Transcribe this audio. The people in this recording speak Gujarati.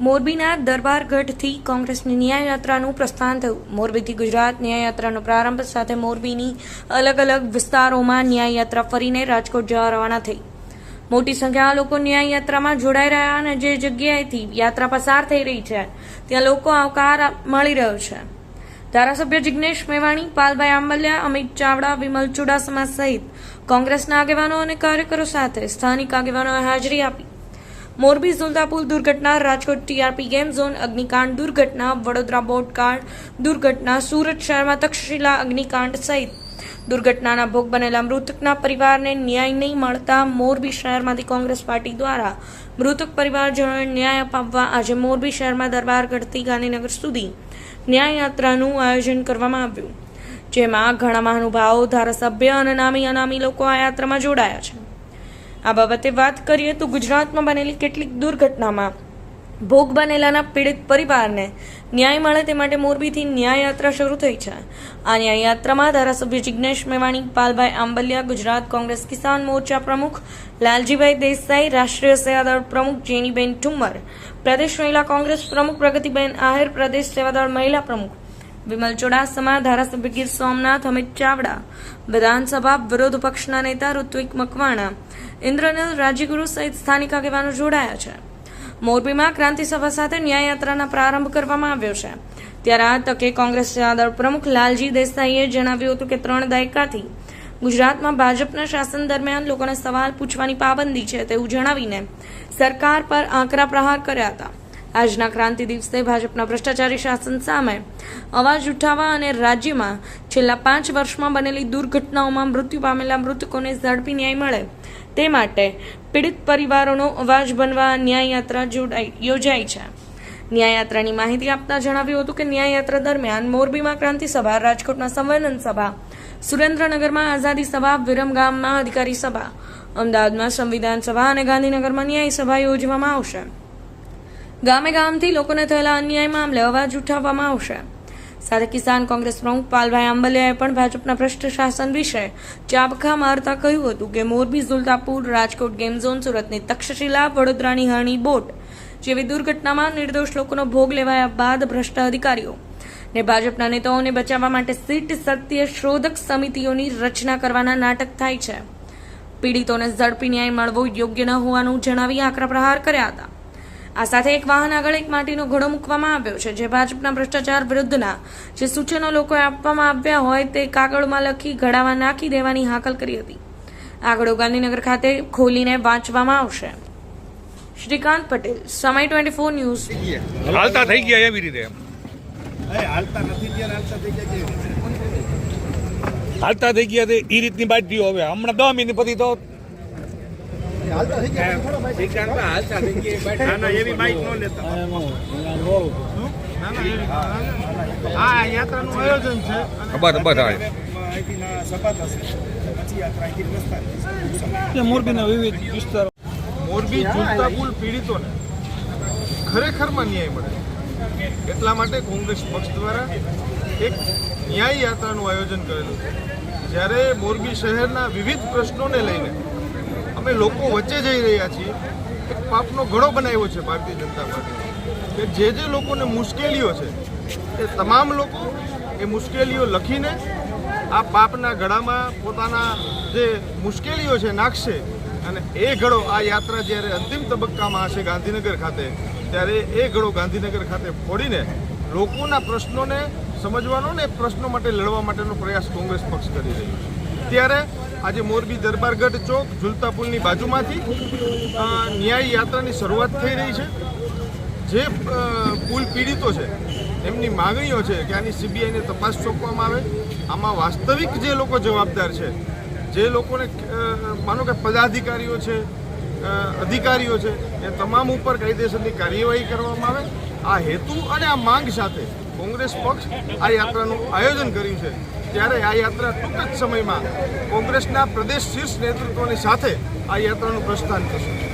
મોરબીના દરબારગઢથી કોંગ્રેસની ન્યાયયાત્રાનું પ્રસ્થાન થયું. મોરબીથી ગુજરાત ન્યાયયાત્રાનો પ્રારંભ સાથે મોરબીની અલગ અલગ વિસ્તારોમાં ન્યાયયાત્રા ફરીને રાજકોટ જવા રવાના થઈ. મોટી સંખ્યામાં લોકો ન્યાયયાત્રામાં જોડાઈ રહ્યા અને જે જગ્યાએથી યાત્રા પસાર થઈ રહી છે, ત્યાં લોકો આવકાર મળી રહ્યો છે. ધારાસભ્ય જિગ્નેશ મેવાણી, પાલભાઈ આંબલિયા, અમિત ચાવડા, વિમલ ચુડાસમા સહિત કોંગ્રેસના આગેવાનો અને કાર્યકરો સાથે સ્થાનિક આગેવાનોએ હાજરી આપી. મોરબી સુલતાપુર દુર્ઘટના, રાજકોટ ટીઆરપી ગેમ ઝોન અગ્નિકાંડ દુર્ઘટના, વડોદરા બોટકાંડ દુર્ઘટના, સુરત શહેરમાં તક્ષશિલા અગ્નિકાંડ સહિત. દુર્ઘટનાના ભોગ બનેલા મૃતકના પરિવારને ન્યાય નહીં મળતા મોરબી શહેરમાંથી કોંગ્રેસ પાર્ટી દ્વારા મૃતક પરિવારજનોને ન્યાય અપાવવા આજે મોરબી શહેરમાં દરબારગઢથી ગાંધીનગર સુધી ન્યાયયાત્રાનું આયોજન કરવામાં આવ્યું. જેમાં ઘણા મહાનુભાવો, ધારાસભ્ય અને નામી અનામી લોકો આ યાત્રામાં જોડાયા છે. આ બાબતે વાત કરીએ તો ગુજરાતમાં બનેલી કેટલીક દુર્ઘટનામાં ભોગ બનેલાના પીડિત પરિવારને ન્યાય મળે તે માટે મોરબીથી ન્યાયયાત્રા શરૂ થઈ છે. આ ન્યાયયાત્રામાં ધારાસભ્ય જિગ્નેશ મેવાણી, પાલભાઈ આંબલિયા, ગુજરાત કોંગ્રેસ કિસાન મોરચા પ્રમુખ, લાલજીભાઈ દેસાઈ, રાષ્ટ્રીય સેવાદળ પ્રમુખ જેનીબેન ઠુમ્મર, પ્રદેશ મહિલા કોંગ્રેસ પ્રમુખ પ્રગતિબેન આહિર, પ્રદેશ સેવાદળ મહિલા પ્રમુખ વિમલ ચુડાસમા, ધારાસભ્ય ગીર સોમનાથ, અમિત ચાવડા, વિધાનસભા વિરોધ પક્ષના નેતા ઋત્વિક મકવાણા, ઇન્દ્રનીલ રાજ્યગુરુ સહિત સ્થાનિક આગેવાનો જોડાયા છે. મોરબીમાં ક્રાંતિ સભા સાથે ન્યાયયાત્રાના પ્રારંભ કરવામાં આવ્યો છે. ત્યારે આ તકે કોંગ્રેસ સેવાદળ પ્રમુખ લાલજી દેસાઈએ જણાવ્યું હતું કે ત્રણ દાયકાથી ગુજરાતમાં ભાજપના શાસન દરમિયાન લોકોને સવાલ પૂછવાની પાબંદી છે તેવું જણાવીને સરકાર પર આકરા પ્રહાર કર્યા હતા. આજના ક્રાંતિ દિવસે ભાજપના ભ્રષ્ટાચારી શાસન સામે અવાજ ઉઠાવવા અને રાજ્યમાં છેલ્લા પાંચ વર્ષમાં બનેલી દુર્ઘટનાઓમાં મૃત્યુ પામેલા મૃતકોને ઝડપી ન્યાય મળે તે માટે પીડિત પરિવારોનો અવાજ બનવા ન્યાયયાત્રા જોડાઈ, યોજાઈ છે. ન્યાયયાત્રાની માહિતી આપતા જણાવ્યું હતું કે ન્યાયયાત્રા દરમિયાન મોરબીમાં ક્રાંતિ સભા, રાજકોટમાં સંવેદન સભા, સુરેન્દ્રનગરમાં આઝાદી સભા વિરમગામમાં અધિકારી સભા, અમદાવાદમાં સંવિધાન સભા અને ગાંધીનગરમાં ન્યાય સભા યોજવામાં આવશે. ગામે ગામથી લોકોને થયેલા અન્યાય મામલે અવાજ ઉઠાવવામાં આવશે. સાથે કિસાન કોંગ્રેસ પ્રમુખ પાલભાઈ આંબલિયાએ પણ ભાજપના ભ્રષ્ટ શાસન વિશે ચાબખા મારતા કહ્યું હતું કે મોરબી સુલતાપુર રાજકોટ, ગેમ ઝોન, સુરતની તક્ષશિલા, વડોદરાની હરણી, બોટ જેવી દુર્ઘટનામાં નિર્દોષ લોકોનો ભોગ લેવાયા બાદ ભ્રષ્ટ અધિકારીઓ ને ભાજપના નેતાઓને બચાવવા માટે સીટ સત્ય શોધક સમિતિઓની રચના કરવાના નાટક થાય છે. પીડિતોને ઝડપી ન્યાય મળવો યોગ્ય ન હોવાનું જણાવી આકરા પ્રહાર કર્યા હતા. આ સાથે એક વાહન આગળ એક માટીનો ઘડો મૂકવામાં આવ્યો છે જે ભાજપના ભ્રષ્ટાચાર વિરુદ્ધના જે સૂચનો લોકોએ આપવામાં આવ્યા હોય તે કાગળમાં લખી ઘડામાં નાખી દેવાની હાકલ કરી હતી. આગળો ગાંધીનગર ખાતે ખોલીને વાંચવામાં આવશે. શ્રીકાંત પટેલ સમય ટ્વેન્ટી ફોર ન્યૂઝ. હાલતા થઈ ગયા એવી રીતે હાલતા નથી ત્યારે હાલતા થઈ ગયા કેવી રીતે? હાલતા થઈ ગયા તે એ રીતની બાદ હવે. હમણાં દસ મિનિટ પછી તો મોરબીના વિવિધ વિસ્તારો મોરબી ઝૂલતા પુલ પીડિતોને ખરેખરમાં ન્યાય મળે એટલા માટે કોંગ્રેસ પક્ષ દ્વારા એક ન્યાય યાત્રાનું આયોજન કરેલું છે જ્યારે મોરબી શહેરના વિવિધ પ્રશ્નોને લઈને અમે લોકો વચ્ચે જઈ રહ્યા છીએ. એક પાપનો ઘડો બનાવ્યો છે ભારતીય જનતા પાર્ટી કે જે જે લોકોને મુશ્કેલીઓ છે, એ તમામ લોકો એ મુશ્કેલીઓ લખીને આ પાપના ગળામાં પોતાના જે મુશ્કેલીઓ છે નાખશે અને એ ઘડો આ યાત્રા જ્યારે અંતિમ તબક્કામાં હશે ગાંધીનગર ખાતે, ત્યારે એ ઘડો ગાંધીનગર ખાતે ફોડીને લોકોના પ્રશ્નોને સમજવાનો ને પ્રશ્નો માટે લડવા માટેનો પ્રયાસ કોંગ્રેસ પક્ષ કરી રહ્યું છે. ત્યારે આજે મોરબી દરબારગઢ ચોક ઝુલતા પુલની બાજુમાંથી ન્યાય યાત્રાની શરૂઆત થઈ રહી છે. જે પુલ પીડિતો છે, એમની માગણીઓ છે કે આની સીબીઆઈને તપાસ સોંપવામાં આવે. આમાં વાસ્તવિક જે લોકો જવાબદાર છે, જે લોકોને માનો કે પદાધિકારીઓ છે અધિકારીઓ છે, એ તમામ ઉપર કાયદેસરની કાર્યવાહી કરવામાં આવે. આ હેતુ અને આ માંગ સાથે કોંગ્રેસ પક્ષ આ યાત્રાનું આયોજન કર્યું છે. ત્યારે આ યાત્રા ટૂંક જ સમયમાં કોંગ્રેસના પ્રદેશ શીર્ષ નેતૃત્વની સાથે આ યાત્રાનું પ્રસ્થાન થશે.